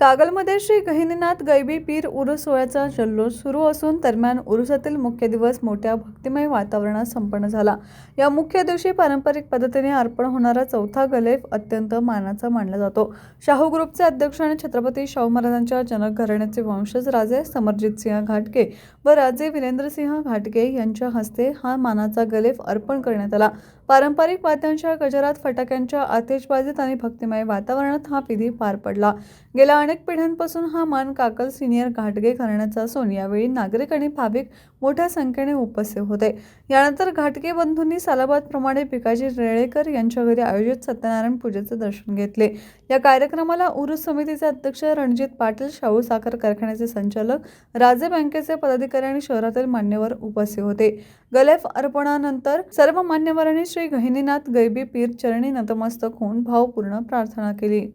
कागलमध्ये श्री गहिनीनाथ गैबी पीर उरुस सोहळ्याचा जल्लोष सुरू असून दरम्यान उरुसातील मुख्य दिवस मोठ्या भक्तिमय वातावरणात संपन्न झाला. या मुख्य दिवशी पारंपरिक पद्धतीने अर्पण होणारा चौथा गलेफ अत्यंत मानाचा मानला जातो. शाहू ग्रुपचे अध्यक्ष आणि छत्रपती शाहू महाराजांच्या जनक घराण्याचे वंशज राजे समरजित सिंह घाटगे व राजे विरेंद्रसिंह घाटगे यांच्या हस्ते हा मानाचा गलेफ अर्पण करण्यात आला. पारंपरिक वाद्यांच्या गजरात फटाक्यांच्या आतिषबाजीत आणि भक्तिमय वातावरणात हा विधी पार पडला. गेल्या अनेक पिढ्यांपासून हा मान काकल सिनियर घाटगे घराण्याचा असून यावेळी नागरिक आणि भाविक मोठ्या संख्येने उपस्थित होते. यानंतर घाटगे बंधूंनी सालाबादप्रमाणे पिकाजी रेळेकर यांच्या घरी आयोजित सत्यनारायण पूजेचे दर्शन घेतले. या कार्यक्रमाला उरुस समितीचे अध्यक्ष रणजित पाटील शाहू साखर कारखान्याचे संचालक राजे बँकेचे पदाधिकारी आणि शहरातील मान्यवर उपस्थित होते. गलेफ अर्पणानंतर सर्व मान्यवरांनी श्री गहिनीनाथ गैबी पीर चरणी नतमस्तक होऊन भावपूर्ण प्रार्थना केली.